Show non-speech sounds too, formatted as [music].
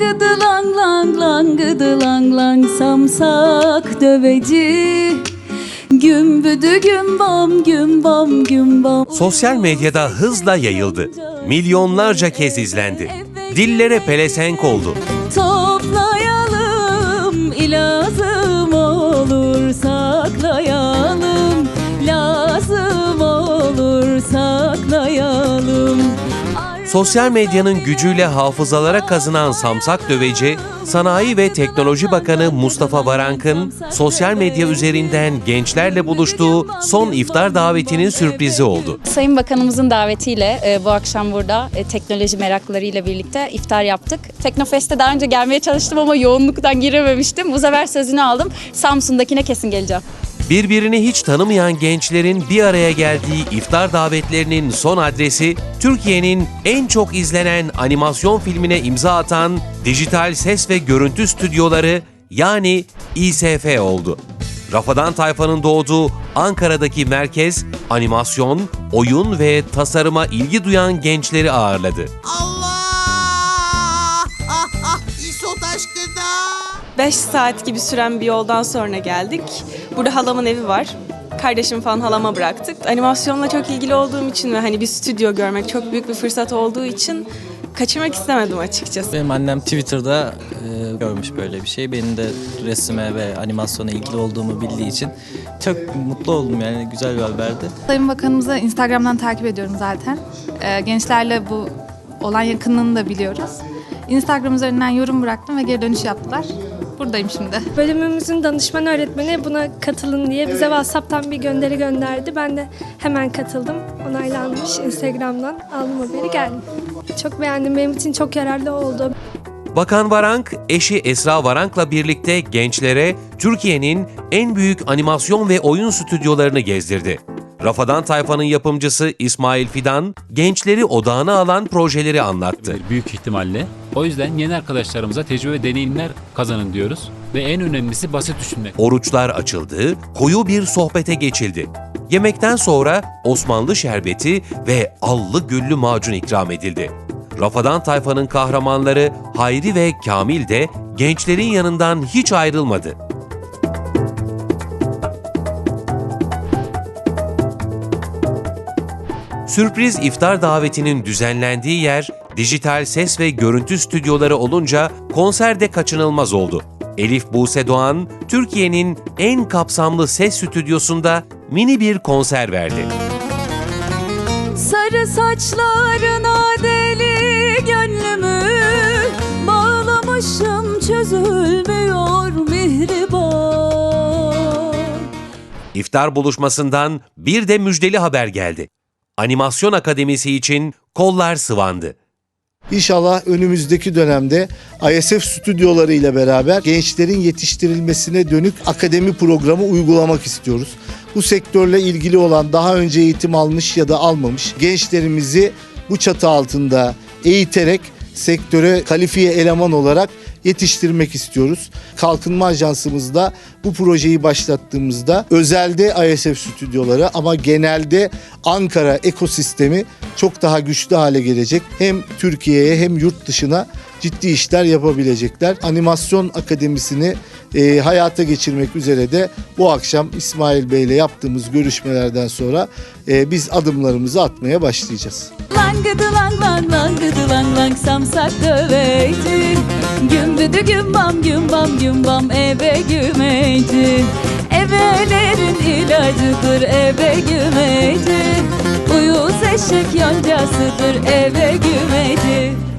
Langıdı lang lang langıdı lang lang samsak döveci Gümbüdü gümbam gümbam gümbam Sosyal medyada hızla yayıldı. Milyonlarca kez izlendi. Dillere pelesenk oldu. Toplayalım Sosyal medyanın gücüyle hafızalara kazınan Samsak Döveci, Sanayi ve Teknoloji Bakanı Mustafa Varank'ın sosyal medya üzerinden gençlerle buluştuğu son iftar davetinin sürprizi oldu. Sayın Bakanımızın davetiyle e, bu akşam burada e, teknoloji meraklılarıyla birlikte iftar yaptık. Teknofest'e daha önce gelmeye çalıştım ama yoğunluktan girememiştim. Bu sefer sözünü aldım. Samsun'dakine kesin geleceğim. Birbirini hiç tanımayan gençlerin bir araya geldiği iftar davetlerinin son adresi Türkiye'nin en çok izlenen animasyon filmine imza atan dijital ses ve görüntü stüdyoları yani İSF oldu. Rafadan Tayfa'nın doğduğu Ankara'daki merkez animasyon, oyun ve tasarıma ilgi duyan gençleri ağırladı. Allah! [laughs] Ah ah İsot aşkına! 5 saat gibi süren bir yoldan sonra geldik. Burada halamın evi var. Kardeşim falan halama bıraktık. Animasyonla çok ilgili olduğum için ve hani bir stüdyo görmek çok büyük bir fırsat olduğu için kaçırmak istemedim açıkçası. Benim annem Twitter'da e, görmüş böyle bir şey. Benim de resime ve animasyona ilgili olduğumu bildiği için çok mutlu oldum yani güzel bir haberdi. Sayın Bakanımızı Instagram'dan takip ediyorum zaten. Ee, gençlerle bu olan yakınlığını da biliyoruz. Instagram üzerinden yorum bıraktım ve geri dönüş yaptılar. Buradayım şimdi. Bölümümüzün danışman öğretmeni buna katılın diye bize WhatsApp'tan bir gönderi gönderdi. Ben de hemen katıldım. Onaylanmış Instagram'dan aldım haberi geldim. Çok beğendim. Benim için çok yararlı oldu. Bakan Varank, eşi Esra Varank'la birlikte gençlere Türkiye'nin en büyük animasyon ve oyun stüdyolarını gezdirdi. Rafadan Tayfa'nın yapımcısı İsmail Fidan, gençleri odağına alan projeleri anlattı. büyük ihtimalle. O yüzden yeni arkadaşlarımıza tecrübe ve deneyimler kazanın diyoruz. Ve en önemlisi basit düşünmek. Oruçlar açıldı, koyu bir sohbete geçildi. Yemekten sonra Osmanlı şerbeti ve allı güllü macun ikram edildi. Rafadan Tayfa'nın kahramanları Hayri ve Kamil de gençlerin yanından hiç ayrılmadı. Sürpriz iftar davetinin düzenlendiği yer dijital ses ve görüntü stüdyoları olunca konser de kaçınılmaz oldu. Elif Buse Doğan, Türkiye'nin en kapsamlı ses stüdyosunda mini bir konser verdi. Sarı saçlarına deli gönlümü Bağlamışım çözülmüyor mihriban İftar buluşmasından bir de müjdeli haber geldi. Animasyon Akademisi için kollar sıvandı. İnşallah önümüzdeki dönemde ISF stüdyoları ile beraber gençlerin yetiştirilmesine dönük akademi programı uygulamak istiyoruz. Bu sektörle ilgili olan daha önce eğitim almış ya da almamış gençlerimizi bu çatı altında eğiterek sektöre kalifiye eleman olarak yetiştirmek istiyoruz. Kalkınma Ajansımızda bu projeyi başlattığımızda özelde ISF stüdyoları ama genelde Ankara ekosistemi çok daha güçlü hale gelecek. Hem Türkiye'ye hem yurt dışına ciddi işler yapabilecekler. Animasyon Akademisi'ni e, hayata geçirmek üzere de bu akşam İsmail Bey ile yaptığımız görüşmelerden sonra e, biz adımlarımızı atmaya başlayacağız. Langıdı lang lang langıdı lang lang samsak döveci Gümbüdü gümbam gümbam gümbam eve gümeci Evelerin ilacıdır eve gümeci Uyuz eşek yoncasıdır eve gümeci